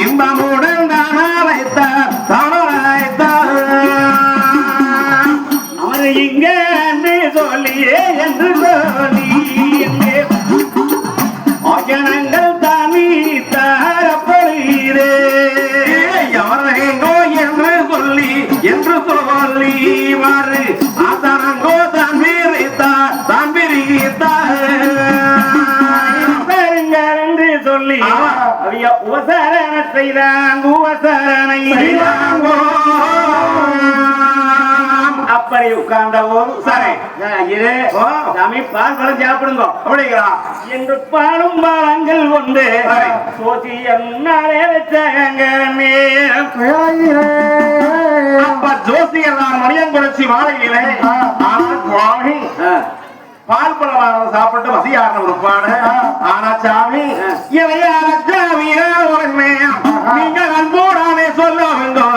இன்பமுடன் அப்படி உட்கார்ந்த போது சரி. இது. சாமி பால் பழம் சாப்பிடுங்க அப்படிங்களா என்று பாலும் பழங்கள் கொண்டு சரி. சோசி என்னாலே வச்சாங்க அப்ப ஜோசி எல்லாம் மணியங்குறிச்சி மாலையிலே ஆனால் சுவாமி பால் பழமாக சாப்பிட்டு வசியாரண உறுப்பாடு ஆனா சாமி நீங்க அன்போடானே சொல்ல வேண்டும்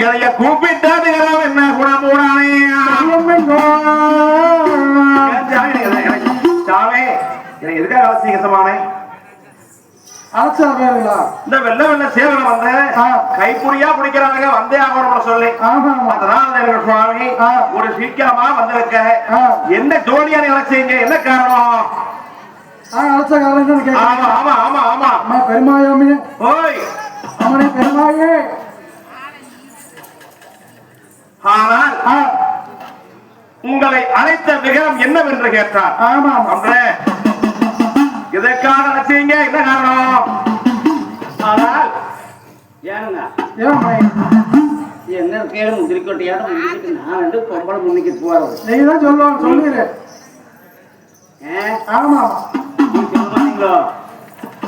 இதைய கூப்பிட்டது என்ன குணமூடானே? சாமி எனக்கு எதுக்காக சமானே இந்த வெள்ள வெள்ள சேவனை வந்து கைப்புடியா பிடிக்கிறாங்க வந்தே ஆகணும் சொல்லி. அதனால எனக்கு சுவாமி ஒரு சீக்கிரமா வந்திருக்க. என்ன ஜோடியா நினைச்சீங்க? என்ன காரணம்? ஆமா ஆமா ஆமா ஆமா. பெருமாயமே. ஓய். அவனை பெருமாயே. ஆனால் உங்களை அழைத்த விகரம் என்னவென்று கேட்டார்? ஆமா அன்றே இதற்காக நினைச்சீங்க என்ன காரணம்? ஆனால் ஏனுங்க? ஏன் என்ன கேளு முந்திரிக்கொட்டையாட முந்திரிக்கு நான் ரெண்டு பொம்பளை முன்னிக்கு போறது. நீ தான் சொல்லுவாங்க சொல்லிடு ஆமா. நீ சொல்ல மாட்டீங்களோ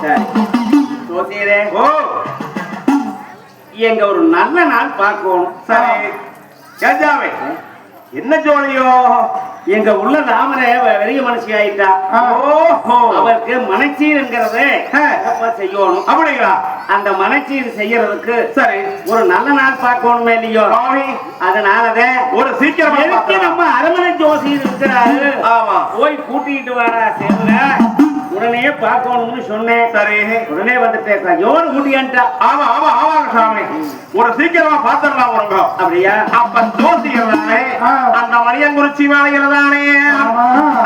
சரி. சோசியரே ஓ. எங்க ஒரு நல்ல நாள் பார்க்கணும். சரி. கேஜாவே. என்ன ஜோடியோ எங்க உள்ள தாமரை வ- பெரிய மனுஷி ஆயிட்டா. ஓஹோ. அவருக்கு மனச்சீர் என்கிறதே செய்யணும். அப்படிங்களா? அந்த மனச்சீர் செய்யறதுக்கு சரி. ஒரு நல்ல நாள் பார்க்கணுமே இல்லையோ? சுவாமி அதனாலதான் ஒரு சீக்கிரமா. நம்ம அரமனை ஜோசி இருக்கிறாரு? ஆமா. போய் கூட்டிட்டு வாடா செல்ல. உடனே பார்க்கணும்னு சொன்னேன். சரி. உடனே வந்துட்டேன் யோடு கூட்டியான்ட்டா. ஆமா ஆமா ஆமாங்க சாமி ஒரு சீக்கிரமா பாத்திரலாம் வருங்க அப்படியா? அப்ப ஜோசி தானே ஆ. அந்த மணியங்குறிச்சி மாலையில தானே.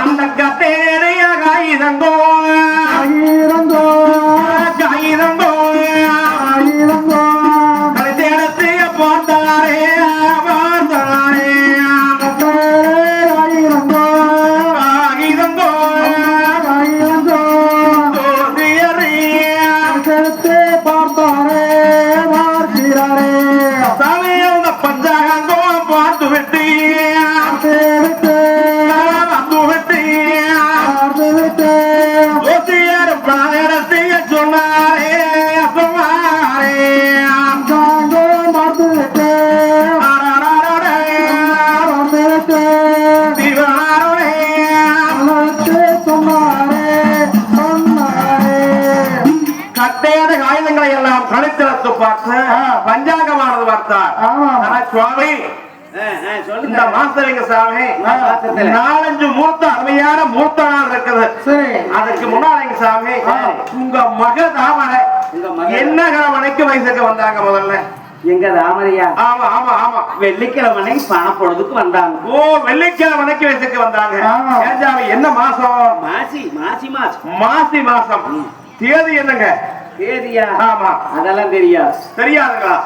அந்த கத்தேடைய காகிதங்கோ கழுத்திறத்து பார்த்து பஞ்சாங்கமானது பார்த்தார். ஆனா சுவாமி ஆ, ஆ, இந்த சொல்லுங்க மாசரிங்க சாமி மாசத்துல. நாலஞ்சு மூர்த்த அருமையான மூர்த்த நாள் இருக்குது. சரி. அதுக்கு முன்னாடிங்க சாமி உங்க மக தாமரை உங்க மக என்ன கிழமனைக்கு வயசுக்கு வந்தாங்க முதல்ல? எங்க ராமரையா ஆமா ஆமா ஆமா. வெள்ளிக்கிழமை பணப்பொழுதுக்கு வந்தாங்க. ஓ வெள்ளிக்கிழமனைக்கு வயசுக்கு வந்தாங்க. என்ன மாசம்? மாசி மாசி மாசம். மாசி மாசம். தேதி என்னங்க? தேதியா ஆமா. அதெல்லாம் தெரியாது. தெரியாதுங்களா?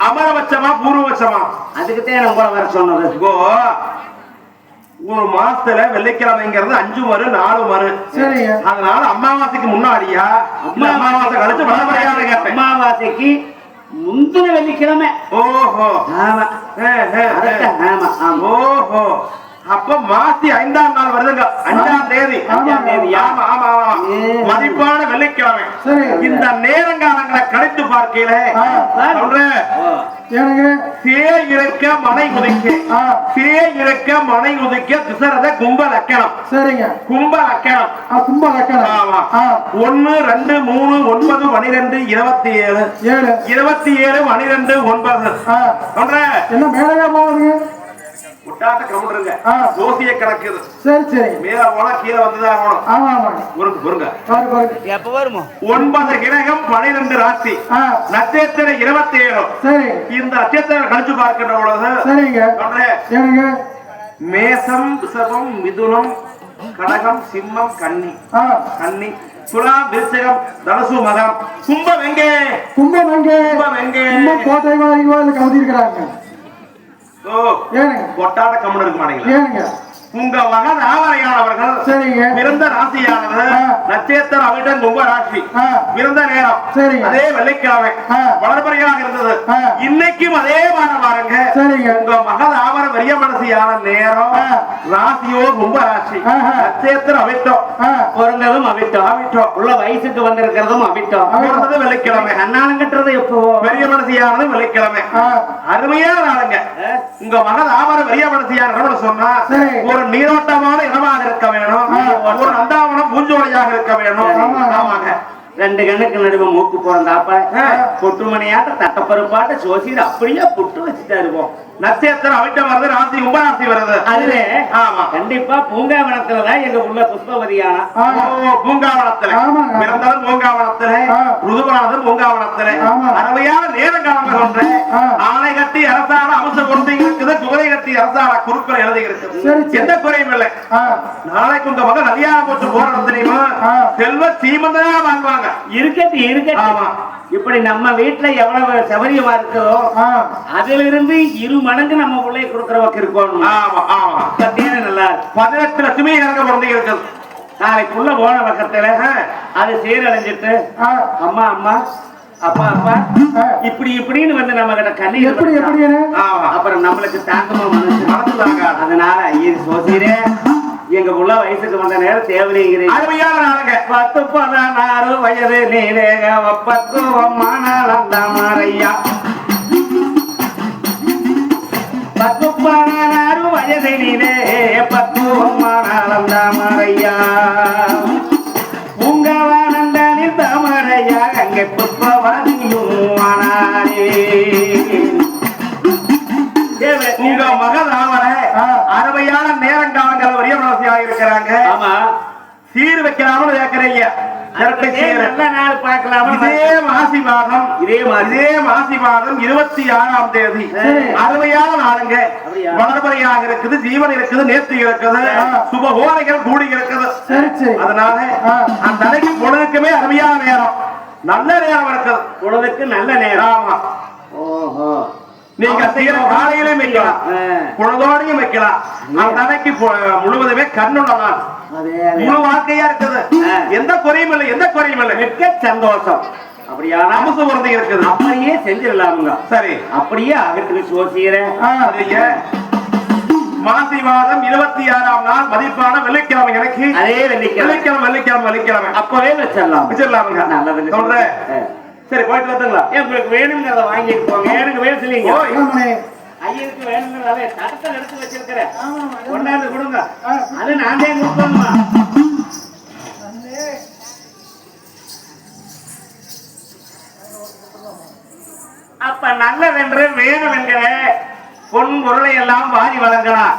அமரபட்சமா பூர்வபட்சமா? அதுக்குத்தான் உங்களை வர சொன்னது. இப்போ ஒரு மாசத்துல வெள்ளிக்கிழமைங்கிறது அஞ்சு மறு நாலு மறு. சரிங்க. அதனால அமாவாசைக்கு முன்னாடியா? இல்ல அமாவாசை கழிச்சு கேட்டேன் அமாவாசைக்கு முந்தின வெள்ளிக்கிழமை. ஓஹோ. ஆமா. ஆமா ஆமா. ஓஹோ. அப்ப மாசி ஐந்தாம் நாள் வருதுங்க. அஞ்சாம் தேதி. அஞ்சாம் தேதி. ஆமா ஆமா ஆமா. மதிப்பான வெள்ளிக்கிழமை. இந்த நேரங்காலங்களை கணித்து பார்க்கையில. சொல்றேன். தே இறக்க மனை உதைக்க ஆ. தே இறக்க மனை உதைக்க திசரத கும்ப லக்கணம். சரிங்க. கும்ப லக்கணம். கும்ப லக்கணம். ஆமா. ஒன்னு ரெண்டு மூணு ஒன்பது பனிரெண்டு இருபத்தி ஏழு. ஏழு இருபத்தி ஏழு பனிரெண்டு ஒன்பது. சொல்றேன். என்ன போகுதுங்க ஜோசிய கணக்குது சரி சரிங்க மேல போனா கீழே வந்துதான் ஆகணும். ஆமா ஆமாங்க பொறுங்க பொறுங்க. பாரு பாருங்க எப்ப வருமோ? ஒன்பது கிரகம் பனிரெண்டு ராசி. நட்சத்திரம் இருபத்தி ஏழு சரி. இந்த நட்சத்திரம் கழிச்சு பார்க்கின்ற பொழுது சரிங்க. சொல்றேன். மேசம் ரிஷபம் மிதுனம் கடகம் சிம்மம் கன்னி. கன்னி. துலாம் விருச்சகம் தனுசு மகம். கும்பம் எங்கே? கும்பம் எங்கே? கும்பம் எங்கே? கும்பம் கோட்டை வாங்கி கவுதி இருக்கிறாங்க ஓ ஏனுங்க. கொட்டாட கம்மன் இருக்க மாட்டீங்களா ஏனுங்க. உங்க மகன் ஆவரையானவர்கள் சரிங்க. பிறந்த ராசியானது. நட்சத்திரம் அவிட்டன் கும்ப ராசி. பிறந்த நேரம். சரிங்க. அதே வெள்ளிக்கிழமை. வளர்பறையாக இருந்தது. இன்னைக்கும் அதே வாரம் பாருங்க. சரிங்க. உங்க மகன் ஆவர பெரிய மனசியான நேரம். ராசியோ கும்ப ராசி. நட்சத்திரம் அவிட்டம். பிறந்ததும் அவிட்டோம். அவிட்டம். உள்ள வயசுக்கு வந்திருக்கிறதும் அவிட்டோம். பிறந்தது வெள்ளிக்கிழமை. கண்ணாலம் கட்டுறது எப்போ? பெரிய மனசியானது வெள்ளிக்கிழமை. அருமையான நாளுங்க. உங்க மகன் ஆவர பெரிய மனசியான சொன்னா சரி. ஒரு நீரோட்டமான இடமாக இருக்க வேணும். ஒரு நந்தாவனம் பூஞ்சோலையாக இருக்க வேணும் ஆமா. ஆமாங்க ரெண்டு கண்ணுக்கு நடுவு மூக்கு போறந்தாப்ப ஆ. பொட்டுமணியாட்ட தட்டப்பருப்பாட்ட சோசிட்டு அப்படியே புட்டு வச்சுட்டா இருப்போம் நட்சத்திரம் அவிட்டம் வருது ராசி கும்பராசி வருது அதுல ஆமா கண்டிப்பா பூங்காவனத்துலதான் எங்க உள்ள புஷ்பவதியான பூங்காவனத்துல. பிறந்ததும் பூங்காவனத்துல ஆ. ருதுபரானதும் பூங்காவனத்துல ஆமா. அருமையான நேரம் காலங்கள் ஒன்று ஆ. ஆணை கட்டி அரசாண அம்ச கொடுத்து இருக்குது குதிரை கட்டி அரசாண குறுக்கள் எழுதி இருக்குது. எந்த குறையும் இல்லை நாளைக்கு உங்க மகன் நதியாக போட்டு போறது தெரியுமா. செல்வ சீமந்தனா வாங்குவாங்க இருக்கட்டு இருக்கட்டு ஆமா. இப்படி நம்ம வீட்டுல எவ்வளவு சௌகரியமா இருக்குதோ ஆ. அதுல இருந்து இரு மடங்கு நம்ம பிள்ளை கொடுக்கறவக்கு இருக்கணும். சத்தியான நல்லா இருக்கு? பதினெட்டு லட்சுமி இறங்க பிறந்து இருக்குது நாளைக்குள்ள போன பக்கத்துல அது சீரழிஞ்சிட்டு அம்மா அம்மா அப்பா அப்பா. இப்படி இப்படின்னு வந்து நம்ம கிட்ட கண்ணீர் எப்படி ஆமா. அப்புறம் நம்மளுக்கு தாக்கமா மனசு. மனசு. அதனால ஐயர் சோசிரே எங்க உள்ள வயசுக்கு வந்த நேரம் தேவலைங்கிறீங்க அருமையான நாளுங்க. பத்து பதினாறு வயது நீரேக பக்குவமான மாறையா வைக்கலாம்னு கேட்கறீங்க இரட்டை அதே சீர் நல்ல நாள் பார்க்கலாமா? இதே மாசி மாதம் இதே மாதிரி இதே மாசி மாதம் இருபத்தி ஆறாம் தேதி. அருமையான நாளுங்க? வளர்பறையாக இருக்குது ஜீவன் இருக்குது நேர்த்தி இருக்குது. சுப ஓரைகள் கூடி இருக்குது. அதனால. அந்த அன்னைக்கு பொழுதுக்குமே அருமையான நேரம். நல்ல நேரம் இருக்குது. பொழுதுக்கு நல்ல நேரம். ஆமா. ஓஹோ. நீங்க சீர காலையிலும் வைக்கலாம். ஆ. பொழுதோடையும் வைக்கலாம். அன்னைக்கு பொ- முழுவதுமே கண்ணுள்ள நாள் அதே அதே. முழு வாழ்க்கையா இருக்குது. எந்த குறையும் இல்லை எந்த குறையும் இல்லை. மிக்க சந்தோஷம். அமுசு பொருந்தி இருக்குது. அப்படியே செஞ்சிடலாமுங்க. சரி. அப்படியே அகத்துக்கு சரிங்க. மாசி மாதம் இருபத்தி ஆறாம் நாள் மதிப்பான வெள்ளிக்கிழமை எனக்கு. அதே வெள்ளிக்கிழமை. வெள்ளிக்கிழமை வெள்ளிக்கிழமை வெள்ளிக்கிழமை. அப்பவே வச்சிடலாம் வச்சிடலாமுங்க. நல்லது சொல்றேன். சரி போயிட்டு வந்துங்களா ஏன் உங்களுக்கு வேணுங்கிறத வாங்கிட்டு போங்க. எனக்கு வேணும் சொல்லிங்க ஐயருக்கு வேணுங்கிறத தடத்தை எடுத்து வச்சிருக்கிறேன். கொண்டாந்து கொடுங்க. அது நான் கொடுக்கணுமா? அப்ப நல்லதென்று வேணும் என்கிற பொன் பொருளை எல்லாம் வாரி வழங்கினார்.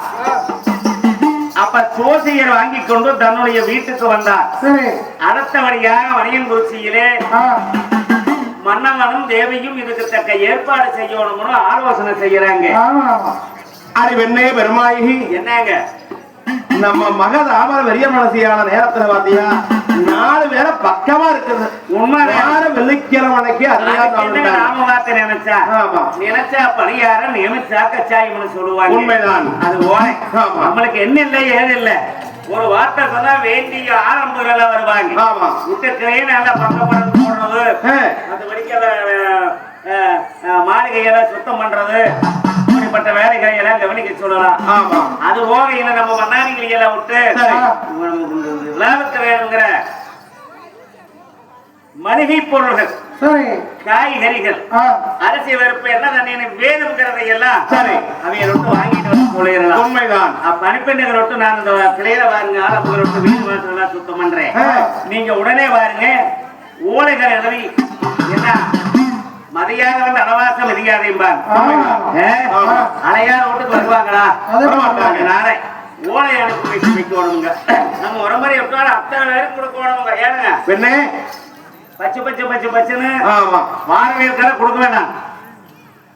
அப்ப சோசியர் வாங்கி கொண்டு தன்னுடைய வீட்டுக்கு வந்தார். அடுத்தபடியாக வணிகங்குறிச்சியிலே ஆ. மன்னவனும் தேவியும் இதுக்கு தக்க ஏற்பாடு செய்யணும்னு ஆலோசனை செய்யறாங்க. ஆமா ஆமா. அறிவெண்ணே பெருமாயி. என்னங்க? நம்ம மகன் ஆமர வெறிய மனசியான நேரத்துல பாத்தியா நாலு பேரை பக்கமா இருக்குது. உண்மைதான். வார வெள்ளிக்கிழமைக்கு நாம வார்த்தை நினைச்சா? ஆமா. நினைச்சா பணியார நியமிச்சா கச்சாயம்னு சொல்லுவாங்க. உண்மைதான். அது ஓனை ஆமா. நம்மளுக்கு என்ன இல்லை ஏது இல்ல. ஒரு வார்த்தை சொன்னா வேண்டிய ஆரம்பங்கள் வருவாங்க. ஆமா. விட்டுக்கிறே நல்லா பக்கம் ஆ. அது வரைக்கும் மாளிகையெல்லாம் சுத்தம் பண்றது இப்படிப்பட்ட வேலைகளை எல்லாம் கவனிக்க சொல்லலாம் அது ஓகையில நம்ம மண்ணாரிகளை எல்லாம் விட்டு. விழாவுக்கு வேணுங்கிற மளிகை பொருள்கள் காய்கறிகள் அரிசி வெறுப்பு என்ன தண்ணி வேணுங்கிறதை எல்லாம் சரி. அவைய விட்டு வாங்கிட்டு வந்து சொல்லிடலாம் உண்மைதான் பணிப்பெண்ணுகளை விட்டு நான் இந்த கிளையில பாருங்க ஆலப்புகளை விட்டு வீடு வாசலாம் சுத்தம் பண்றேன். நீங்க உடனே பாருங்க ஓலைகள் எழுதி என்ன? மதியாதவன் அனவாசம் மதியாதையும்பான் ஆமா. அலையாத வீட்டுக்கு வருவாங்களா. அதனால ஓலை அனுப்பி வைக்கணுங்க நம்ம உடம்பரை எப்படாலும் அத்தனை பேருக்கு கொடுக்கணுங்க. ஏனுங்க பெண்ணே. பச்சை பச்சை பச்சை பச்சைன்னு ஆமா. வாரவேற்கால கொடுக்க வேண்டாம்.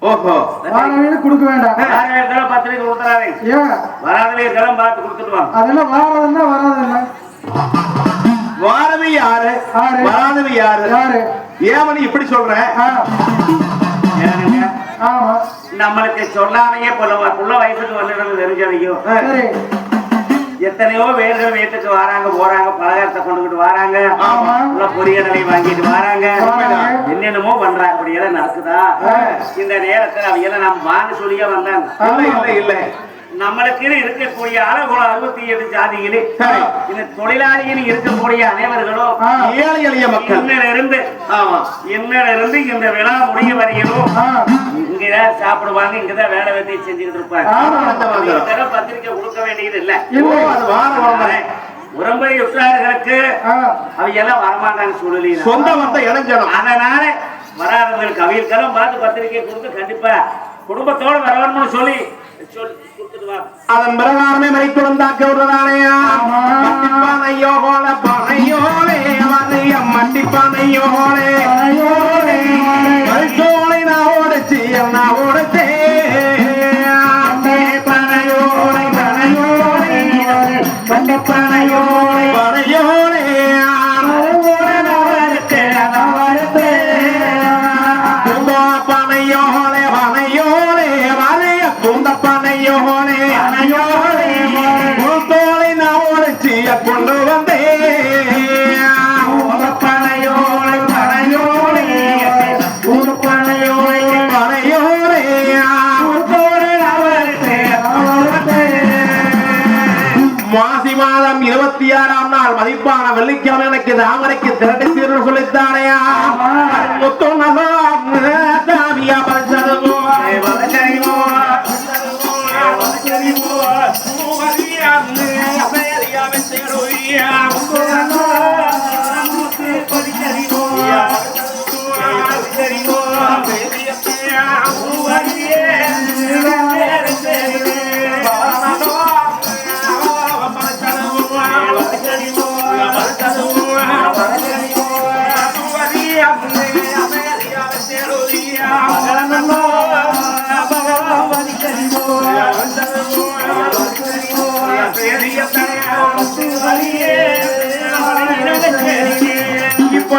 ஓஹோ. வாரவீடு கொடுக்க வேண்டாம். வாரவேற்கால பத்திரிக்கை கொடுத்துறாரு ஏன் வராதவேற்காலம் பார்த்து கொடுத்துட்டு வாங்க. அதெல்லாம் வாரதுன்னா வராதுன்னா. வாரவி யாரு? வராதவி யாரு? யாரு? ஏமனி இப்படி சொல்ற? ஆ, ஏனுங்க ஆமா. நம்மளுக்கு சொல்லாமையே புள்ள புள்ள வயசுக்கு வந்துடுறது தெரிஞ்சதையும் சரி. எத்தனையோ பேர்கள் வீட்டுக்கு வராங்க போறாங்க பலகாரத்தை கொண்டுகிட்டு வராங்க. பொரியலை வாங்கிட்டு வராங்க. என்னென்னமோ பண்றாங்க அப்படியெல்லாம் நடக்குதா? ஆ. இந்த நேரத்துல அவங்க எல்லாம் நம்ம வாங்க சொல்லியே வந்தாங்க. இல்ல இல்ல இல்ல. நம்மளுக்கு இருக்கக்கூடிய அளவுல அறுபத்தி ஏழு ஜாதிகளே. இந்த தொழிலாளிகள் இருக்கக்கூடிய அனைவர்களும் ஏழை எளிய மக்கள். இன்னில இருந்து ஆமா. இன்னில இருந்து இந்த விழா முடிய வரையிலும் இங்கதான் சாப்பிடுவாங்க இங்கதான் வேலை வெட்டி செஞ்சுக்கிட்டு இருப்பாங்க. பத்திரிக்கை கொடுக்க வேண்டியது இல்ல. உடம்பை உற்றார்களுக்கு அவங்க எல்லாம் வரமாட்டாங்க சொல்லி சொந்த வந்த இளைஞனம் அதனால வராதவங்களுக்கு அவியல்கெல்லாம் பார்த்து பத்திரிக்கை கொடுத்து கண்டிப்பா குடும்பத்தோட வரணும்னு சொல்லி சொல்லி அதன் பிரகாரமே மறிக்குழந்தாக்க விடுறதானே? ஆமா. மட்டிப்பானையோகோல பானையோலே வரைய மட்டிப்பானையோகோலே அயோலே, கல்சோலை நான் ஓடச்சு நான் ஓடச்சே பனையோலை, பனையோலை, பனையோலை, பனையோலே பனையோலை,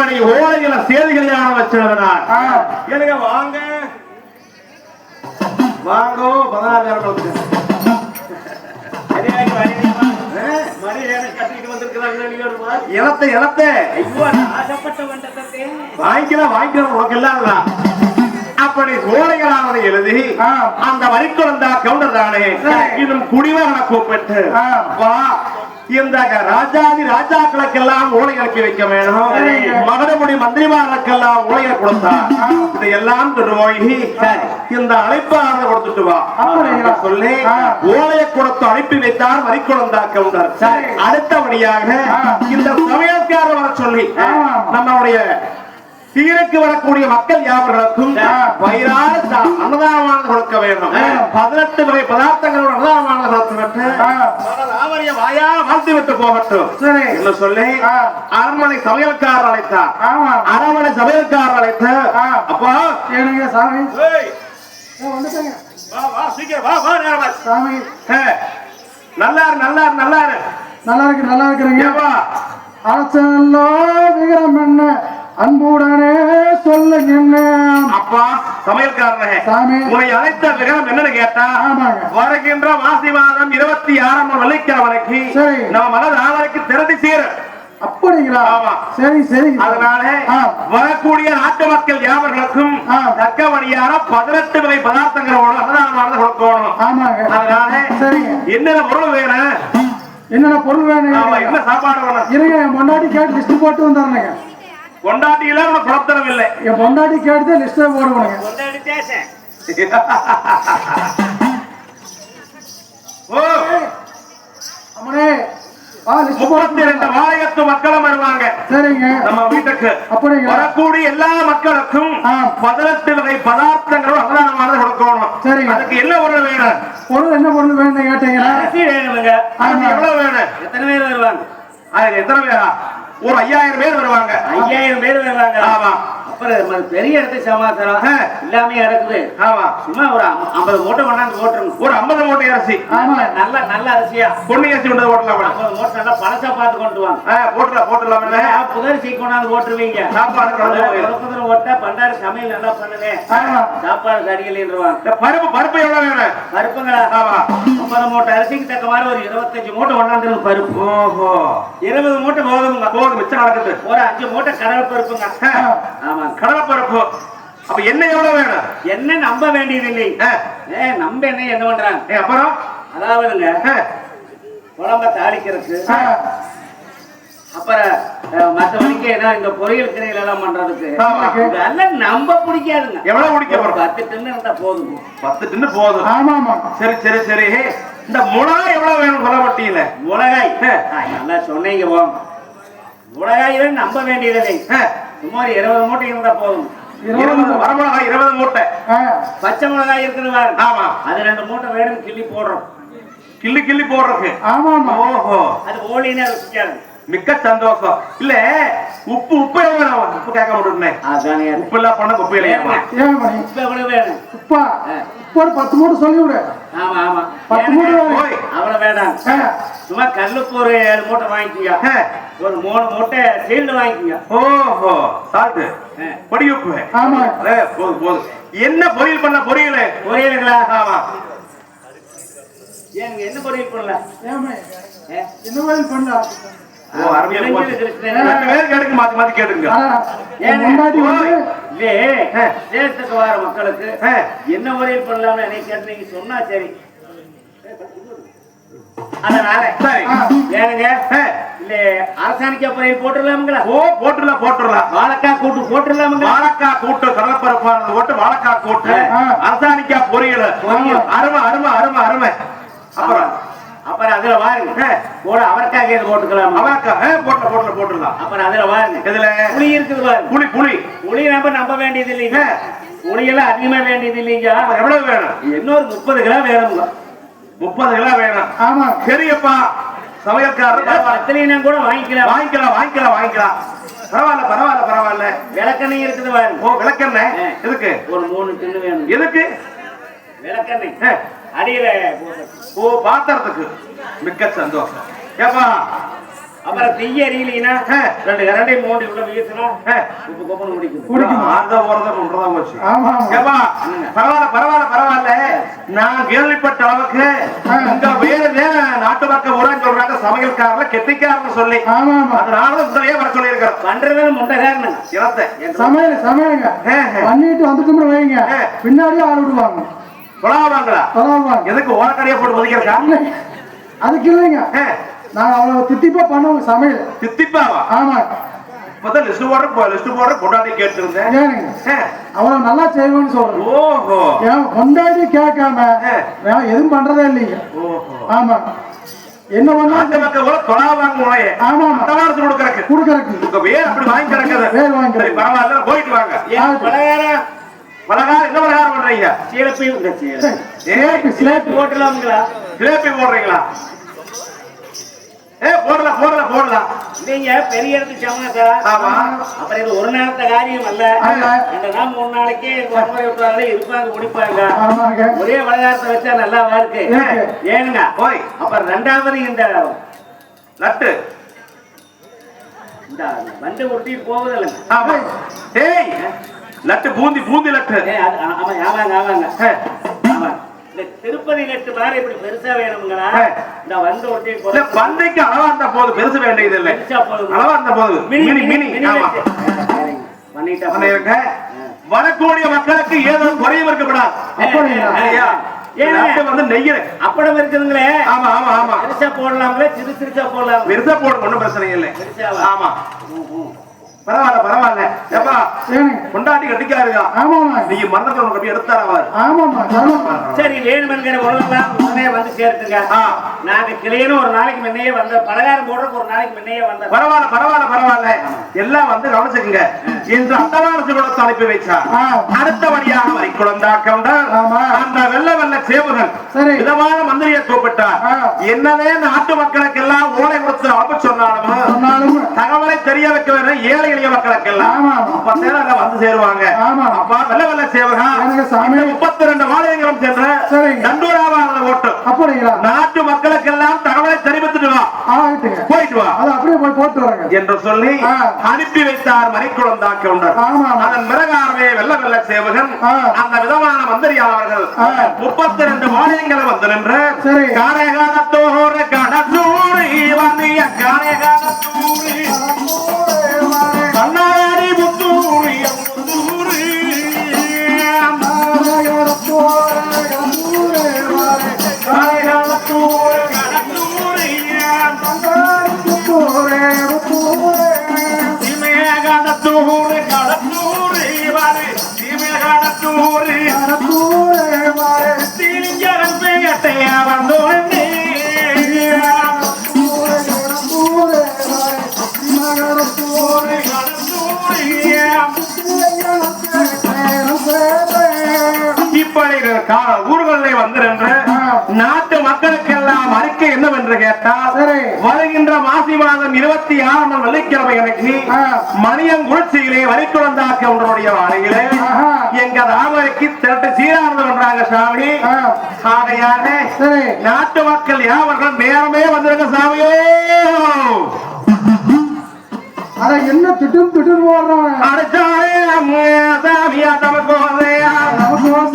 நீ ஓலையில சேதிகளையான வச்சிருந்தான் ஆ, எனக்கு வாங்க? வாங்கோ பதினாறு நேரம் இனத்தை இனத்தை வாங்கிக்கலாம் வாங்கிக்கலாம் உனக்கு இல்லாததான் அப்படி சோழைகளானதை எழுதி. அந்த வரிக்குழந்தா கவுண்டர் தானே. இன்னும் குடிமகனை கூப்பிட்டு. வா இந்த ராஜாதி ராஜாக்களுக்கெல்லாம் ஓலைகளுக்கு வைக்க வேணும். மகடமுடி மந்திரிமார்களுக்கெல்லாம் ஓலையை கொடுத்தார் இதையெல்லாம் கொண்டு இந்த அழைப்பாளர் கொடுத்துட்டு வா? சொல்லி. ஓலையை கொடுத்து அனுப்பி வைத்தார் சரி. அடுத்தபடியாக. இந்த சமையல்காரர் வர சொல்லி. நம்மளுடைய சீருக்கு வரக்கூடிய மக்கள் யாவர்களுக்கும் சா- அன்னதானமானது கொடுக்க வேண்டும். பதினெட்டு வகை பதார்த்தங்களோட அன்னதானமானது கொடுத்துவிட்டு ராமரிய வாயா வாழ்த்து விட்டு போகட்டும். என்று சொல்லி. அரண்மனை சமையல்காரர் அழைத்தார். அரண்மனை சமையல்காரர் அழைத்த. அப்பா. ஏனுங்க சாமி? சாமி. நல்லாரு நல்லாரு நல்லாரு. நல்லா இருக்கு நல்லா இருக்கிறீங்க அரசனல்லோ விகரம் என்ன அன்புடனே சொல்லுங்க என்ன அப்பா சமையல்காரனே சாமி. உன்னை அழைத்த விகரம் என்னன்னு கேட்டா ஆமாங்க. வருகின்ற மாசி மாதம் இருபத்தி ஆறாம் வெள்ளிக்கிழமைக்கு சரி. நம்ம மனது ஆவரைக்கு திரட்டி சீர அப்படிங்களா. சரி சரி அதனால. வரக்கூடிய நாட்டு மக்கள் யாவர்களுக்கும் ஆ. தக்கபடியான பதினெட்டு வகை பதார்த்தங்களோட அன்னதானமானது கொடுக்கணும் ஆமாங்க அதனால சரிங்க என்னென்ன பொருள் வேணும் என்னென்ன பொருள் வேணும் என்ன சாப்பாடு வேணும் இருங்க பொண்டாட்டி கேட்டு லிஸ்ட் போட்டு வந்துடுறேங்க கொண்டாட்டியில உனக்கு புறத்தரம் இல்லை. என் பொண்டாட்டி கேட்டு லிஸ்ட்டை போடுவானுங்க. ஓ அம்மனே முப்பத்தி ரெண்டு மக்களும் வருவாங்க. சரிங்க. நம்ம வீட்டுக்கு அப்படிங்களா? வரக்கூடிய எல்லா மக்களுக்கும். பதினெட்டு வகை பதார்த்தங்களும் அன்னதானமானது கொடுக்கணும். சரிங்க. அதுக்கு என்ன பொருள் வேணும்? பொருள் என்ன பொருள் வேணும்னு கேட்டீங்கன்னா அதுக்கு எவ்வளவு வேணும்? எத்தனை பேர் வருவாங்க? அதுக்கு எத்தனை பேரா? ஒரு ஐயாயிரம் பேர் வருவாங்க ஐயாயிரம் பேர் வருவாங்க ஆமா. அப்புறம் பெரிய இடத்து சமாச்சாரம் ஆ. எல்லாமே இருக்குது. ஆமா. சும்மா ஒரு ஐம்ப- ஐம்பது மூட்டை கொண்டாந்து போட்டுருங்க ஒரு ஐம்பது மூட்டை அரிசி. ஆமா நல்ல நல்ல அரிசியா. பொன்னி அரிசி கொண்டு போட்டலாம் ஐம்பது மூட்டை நல்லா பழசா பார்த்து கொண்டு வாங்க மேடம் ஆ, புதரிசி கொண்டாந்து போட்டுருவீங்க சாப்பாடு ஓட்ட பண்டாரு சமையல் நல்லா பண்ணுவேன் சாப்பாடு சரியில்லைன்றவாங்க பருப்பு பருப்பு எவ்வளவு வேணும்? பருப்புங்களா? ஆமா. ஐம்பது மூட்டை அரிசிக்கு தக்க மாதிரி ஒரு இருபத்தஞ்சு மூட்டை கொண்டாந்துருங்க பருப்பு. ஓஹோ. இருபது மூட்டை கோதுமைங்க போதும் மிச்சம் நடக்குது. ஒரு அஞ்சு மூட்டை கடலை பருப்புங்க. ஆமா. கடலை பருப்பு அப்ப என்ன எவ்வளவு வேணும்? என்ன நம்ப வேண்டியதில்லை. ஆ, ஏ நம்ப என்ன என்ன பண்றாங்க ஏ, அப்புறம்? அதாவதுங்க குழம்ப தாளிக்கிறதுக்கு அப்புறம் அஹ், மத்தபடிக்கு என்ன இந்த பொரியல் கிரையில எல்லாம் பண்றதுக்கு. ஆமா. இதெல்லாம் நம்ப பிடிக்காதுங்க. எவ்வளவு பிடிக்க ஒரு பத்து டின்னு இருந்தா போதும். பத்து டின்னு போதும். ஆமா ஆமா சரி சரி. சரி இந்த மிளகா எவ்வளவு வேணும் சொல்ல மாட்டீங்களே மிளகாய். நல்லா சொன்னீங்க மிளகாயில நம்ப வேண்டியதில்லை. ஒரு இருபது மூட்டை இருந்தா போதும். வரமிளகா இருபது மூட்டை. பச்சை மிளகாய் இருக்குது ஆமா. அது ரெண்டு மூட்டை வேணும் கிள்ளி போடுறோம். கிள்ளி கிள்ளி போடுறதுக்கு ஆமா ஆமா. ஓஹோ. அது ஓலினா ருசிக்காது மிக்க சந்தோஷம். இல்ல உப்பு உப்பு? உப்பு கேட்க மாட்டேன் உப்பு இல்ல பண்ண உப்பு இல்லையா? ஏன் உப்பா ஒரு பத்து மூட்டை சொல்லி விடு ஆமா ஆமா. பத்து. ஓய். அவ்வளவு வேண்டாம். சும்மா கல்லுப்பு ஒரு ஏழு மூட்டை வாங்கிக்கோங்க ஒரு மூணு மூட்டை சீல்டு வாங்கிக்கோங்க ஓஹோ சால்ட்டு. ஆ. பொடி உப்பு ஆமா போதும் போதும். என்ன பொரியல் பண்ண பொரியல்? பொரியலுங்களா? ஆமா. ஏங்க என்ன பொரியல் பண்ணல? ஏன்? என்ன கோயில் பண்ணா? தேசத்துக்கு வர மக்களுக்கு என்ன பொரியல் பண்ணலாம்னு கேட்டு நீங்க சொன்னா சரி. அதனால ஏனுங்க? இல்ல அரசாணிக்கா பொரியல் போட்டுடலாமுங்களா? ஓ போட்டுடலாம் போட்டுடலாம். வாழைக்காய் கூட்டு போட்டுடலாமுங்களா? வாழைக்காய் கூட்டு கடலப்பருப்பானது போட்டு வாழைக்காய் கூட்டு பொரியல். பொரியல். அருமை அருமை அருமை அருமை. அப்புறம் அப்புறம் அதுல வாருங்க. கூட அவரைக்காய் கீரை போட்டுக்கலாம். அவரைக்காய் போட்டு போட்டு போட்டுடலாம் அப்புறம் அதுல வாருங்க இதுல புளி இருக்குது பாருங்க. புளி புளி. புளி நம்ம நம்ப வேண்டியது இல்லைங்க. புளியெல்லாம் அதிகமா வேண்டியது இல்லைங்க எவ்வளவு வேணும்? இன்னொரு முப்பது கிராம் வேணுங்க. முப்பது கிலோ வேணும். ஆமா. சரியப்பா சமையல்காரர் பரவாயில்ல. பத்திரினா கூட வாங்கிக்கலாம். வாங்கிக்கலாம் வாங்கிக்கலாம் வாங்கிக்கலாம். பரவாயில்ல பரவாயில்ல பரவாயில்ல. விளக்கெண்ணெய் இருக்குது ஓ விளக்கெண்ணெய். எதுக்கு? ஒரு மூணு டின்னு வேணும். எதுக்கு? விளக்கெண்ணெய். அடியில. ஓ பாத்திரத்துக்கு. மிக்க சந்தோஷம். ஏப்பா. அப்புறம் தீய எரியலைன்னா ஆ. ரெண்டு மூடி உள்ள வீசினா. உப்பு முடிக்கும் குடிக்கும்? போச்சு. ஏப்பா பரவாயில்ல பரவாயில்ல பரவாயில்ல. நான் கேள்விப்பட்ட அளவுக்கு. இங்க வேற நாட்டு மக்கள் ஊரா சொல்றாங்க சமையல்காரல கெட்டிக்காரன்னு சொல்லி. அதனால உங்களையே வர சொல்லி இருக்கிறேன் பண்றது முண்டகாரனுங்க இனத்தை சமையல் சமையலுங்க. பண்ணிட்டு வைங்க. ஆ. பின்னாடியே ஆள் விடுவாங்க. சொல்லாவாங்க எதுக்கு ஓரக்கடையை போட்டு ஒதுக்கிறக்கா அதுக்கு இல்லைங்க. நாங்க அவ்வளவு தித்திப்பா பண்ணுவோம் சமையல். தித்திப்பாவா? ஆமா. இப்பதான் லிஸ்ட் போடுற லிஸ்ட் போடுற கொண்டாடி கேட்டு இருந்தேன் ஏனுங்க. ஆ, அவ்வளவு நல்லா செய்வோம்னு சொல்றேன். ஓஹோ. ஏன் கொண்டாடி கேட்காம எதுவும் பண்றதே இல்லைங்க. ஓஹோ. ஆமா. என்ன பண்ணா? கூட கொலாவாங்க முறையே ஆமா ஆமா. அட்டவாரத்து கொடுக்கறக்கு. கொடுக்கறக்கு. உங்க வேர் அப்படி வாங்கி கிடக்குது வேர் வாங்கி சரி பரவாயில்ல போயிட்டு வாங்க. ஏன் பலகாரம் என்ன பலகாரம் பண்றீங்க? சீலப்பி இந்த சீலை சிலேபி சிலேபி போட்டுலாமுங்களா ஜிலேபி போடுறீங்களா? ஏ போடலாம் போடலாம் போடலாம் நீங்க பெரிய ஆமா. அப்புறம் இது ஒரு நேரத்த காரியம் அல்ல. ரெண்டு நாள் மூணு நாளைக்கு வன்முறை விட்டாலே இருப்பாங்க முடிப்பாங்க ஒரே பலகாரத்தை வச்சா நல்லாவா இருக்கு. ஏனுங்க போய். அப்புறம் ரெண்டாவது இந்த நட்டு இந்த வண்டு உருட்டிட்டு லட்டு பூந்தி பூந்தி லட்டு. ஆமாங்க ஆமாங்க. ஏ, ஆமா இந்த திருப்பதி நெட்டு மாதிரி இப்படி பெருசா வேணுங்களா. இந்த வந்து போகுது பந்தைக்கு அளவா இருந்தா போதும் பெருசு வேண்டியது இல்லை. அளவா இருந்தா போதும் மினி மினி ஆமா பண்ணிட்டா பண்ண இருக்க வரக்கூடிய மக்களுக்கு ஏதோ குறையும் இருக்கப்படாது? லட்டு வந்து நெய்யல அப்படம் இருக்குதுங்களே. ஆமா ஆமா ஆமா. பெருசா போடலாங்களே? சிறு சிறுசா போடலாம் பெருசா போடும் ஒண்ணும் பிரச்சனை இல்லை. ஆமா. பரவாயில்ல பரவாயில்ல. ஏப்பா ஏனுங்க கொண்டாடி கட்டிக்காருங்க ஆமாமா நீங்க மரணத்துல கட்டி எடுத்தாரவாரு ஆமாமா ஆமாமா சரி வேணுமென்கிற உடனே வந்து சேர்த்துங்க. நாங்க கிளியனும் ஒரு நாளைக்கு முன்னையே வந்த பலகாரம் போடுறதுக்கு ஒரு நாளைக்கு முன்னையே வந்த பரவாயில்ல பரவாயில்ல பரவாயில்ல. எல்லாம் வந்து கவனிச்சுக்குங்க. இன்று அட்டவாரசு குலத்தை அனுப்பி வச்சா. அடுத்தபடியாக மணிக்குழந்தாக்கவுண்டர் ஆமா. அந்த வெள்ள வெள்ள சேவகன் சரி. விதமான மந்திரியை கூப்பிட்டார். ஆ. என்னவே நாட்டு மக்களுக்கெல்லாம் ஓலை கொடுத்து அனுப்ப சொன்னாலும் தகவலை தெரிய வைக்க ஏழை எளிய மக்களுக்கெல்லாம். அப்ப அங்க வந்து சேருவாங்க ஆமா. அப்பா வெள்ள வெள்ள சேவகா. முப்பத்தி ரெண்டு மாநிலங்களும் சென்ற சரிங்க. தண்டூராவான ஓட்டு அப்படிங்களா நாட்டு மக்களுக்கெல்லாம் தகவலை தெரிவித்துட்டு வா போயிட்டு வா அது அப்படியே போய் போட்டு வரங்க என்று சொல்லி. அனுப்பி வைத்தார் மணிக்குழந்தாக்கி உண்டர் ஆமா, ஆமா. அதன் பிரகாரமே வெள்ள வெள்ள சேவகன். அந்த விதமான மந்திரியாளர்கள். முப்பத்தி ரெண்டு மாநிலங்களை வந்து நின்று சரி. காரைகாலத்தோர கடத்தூரி வந்திய காரைகாலத்தூரி I know it. கா- ஊர்களிலே வந்து நின்று நாட்டு மக்களுக்கெல்லாம் அறிக்கை என்னவென்று கேட்டால். வருகின்ற மாசி மாதம் இருபத்தி ஆறாம் வெள்ளிக்கிழமை அன்னைக்கு. மணியங்குறிச்சியிலே வரிக்குழந்தாக்க ஒன்றுடைய ஆஹா. எங்க ராமருக்கு திரட்டு சீரானது பண்றாங்க சாமி. ஆகையாக நாட்டு மக்கள் யாவர்கள் நேரமே வந்திருக்க சாமியோ அட என்ன திட்டும் திட்டும் போடுறான் சாமியா நமக்கு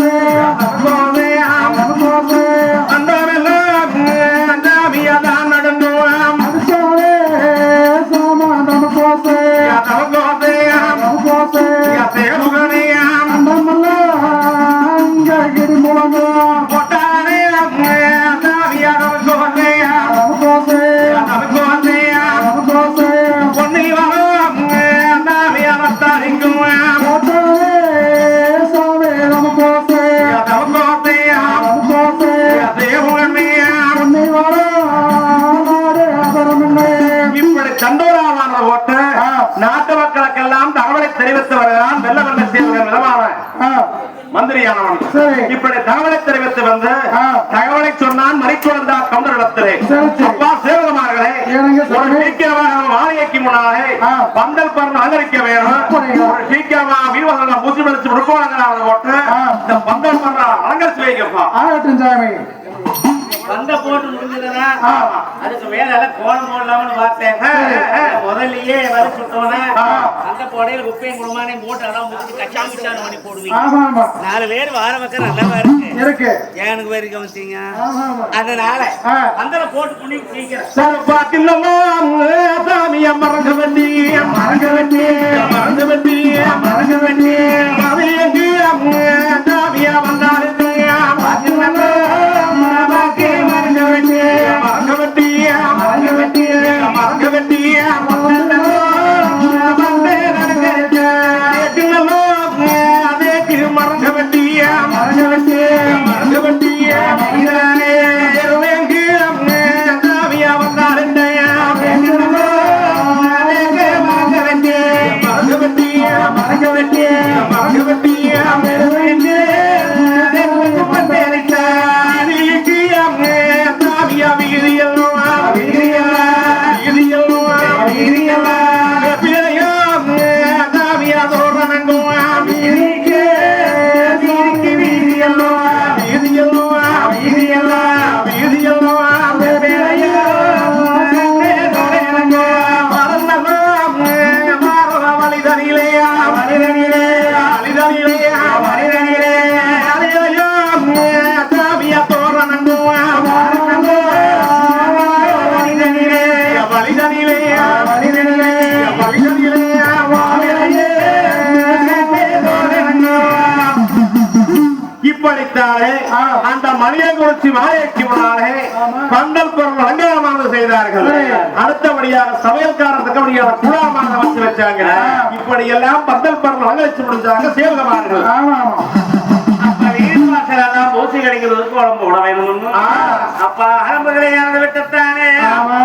அலங்கரிச்சு வைக்கப்பா ஆகட்டும் சாமி வந்த போட்டு முடிஞ்சதுன்னா ஆமா. அதுக்கு மேல எல்லாம் கோலம் போடலாம்னு பார்த்தேன். முதல்லயே வர சுட்டோன்னா அந்த போடையில குப்பையும் மூட்டை எல்லாம் முடிச்சு கச்சாமிச்சான பண்ணி போடுவீங்க. நாலு பேர் வார பக்கம் நல்லா இருக்கு. ஏனுக்கு பேர் கவனிச்சீங்க அதனால. அந்த போட்டு புண்ணி சீக்கிரம் சரப்பாக்கில்லலாம் சாமிய மறங்க வேண்டி மறங்க வேண்டி மறங்க வேண்டி மறங்க வேண்டி. அது எங்கு எல்லாம் பந்தல் பொருள் அலங்கரிச்சு முடிஞ்சாங்க சேவகமார்கள் ஆமா பூசி கிடைக்கிறதுக்கு குழம்பு விட வேணும்னு. ஆ. அப்ப இறந்து விட்டுத்தானே? ஆமா.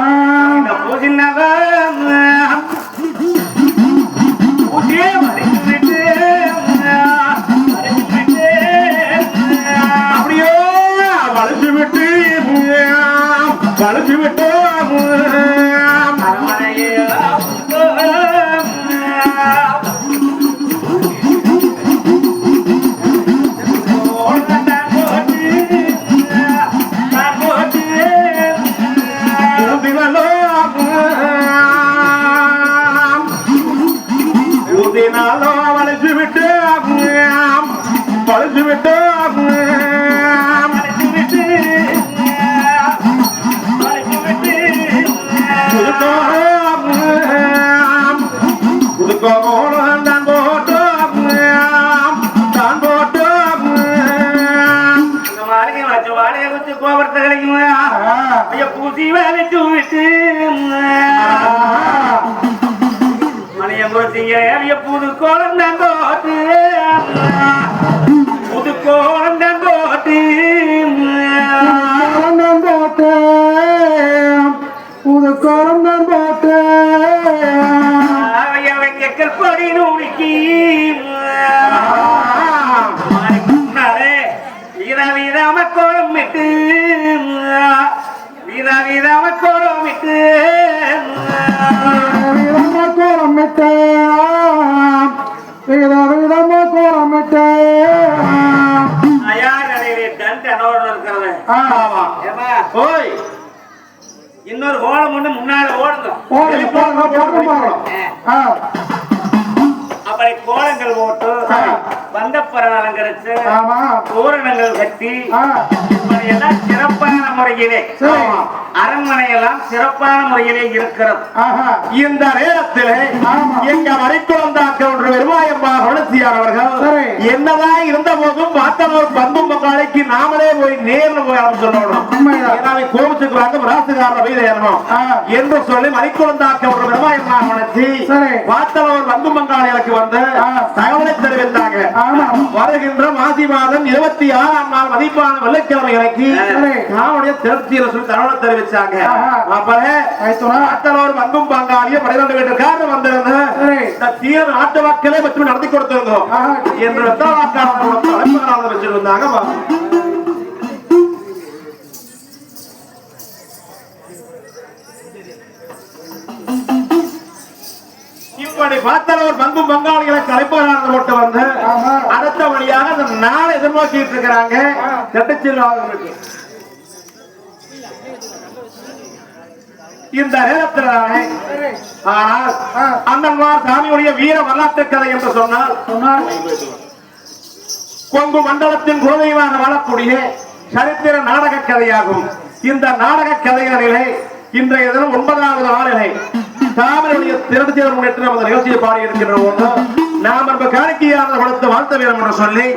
ஓய். இன்னொரு கோலம் ஒண்ணு முன்னால ஓடுங்க அப்படி கோலங்கள் போட்டு சரி. வந்தப்பறம் அலங்கரிச்சு ஆமா தோரணங்கள் கட்டி எல்லாம் சிறப்பான முறையிலே. அரண்மனை எல்லாம் சிறப்பான முறையிலே இருக்கிறது இந்த நேரத்திலே. எங்க மறைக்குழந்தாக்க ஒன்று பெருமாயம்மா அவர்கள். என்னதான் இருந்த போதும் பார்த்தவர் பந்தும் பங்காளிக்கு நாமளே போய் நேர்ல போய் அவங்க சொல்லணும் உண்மைதான். ஏன்னா அவன் கோபிச்சுக்கு வந்து ராசுகார போய் ஏறணும். என்று சொல்லி மறைக்குழந்தாக்க ஒன்று பெருமாயம்மா குணச்சி சரி. பார்த்தவர் பந்தும் பங்காளிகளுக்கு வந்து. தகவலை தெரிவித்தாங்க ஆமா. வருகின்ற மாசி மாதம் இருபத்தி ஆறாம் நாள் மதிப்பான வெள்ளிக்கிழமை சரி. காவடைய திருச்சியில சொல்லி தகவலை தெரிவிச்சாங்க ஆயிட்டுனா ஆத்தலோர் பங்கும் பங்காளிய பனிரெண்டு வீட்டுக்காரர் வந்திருந்த சரி. இந்த தீர நாட்டு மக்களே பற்றி நடத்தி கொடுத்திருந்தோம். என்று வெத்தவாக்காரர்களோட தலைமையாக வா. இப்படி பார்த்தலோர் பங்கும் பங்காளிகளை தலைப்பதாக போட்டு வந்து ஆஹா. அடுத்த வழியாக அந்த நாளை எதிர்நோக்கிட்டு இருக்கிறாங்க தட்டுச்சில்லாதவர்களுக்கு இந்த நேரத்தில் ஆனால். அண்ணன்மார் சாமியுடைய வீர வரலாற்று கதை என்று சொன்னால் கொங்கு மண்டலத்தின் குலதெய்வாக வாழக்கூடிய சரித்திர நாடக கதையாகும் இந்த நாடக கதைகளிலே இன்றைய தினம் ஒன்பதாவது நாளிலே சாமியுடைய திருச்சிரம் முன்னேற்ற நிகழ்ச்சியை பாடி இருக்கின்ற ஒன்று நாம் நம்ம காணிக்கையாளர் கொடுத்து வாழ்த்த வேண்டும் என்று சொல்லி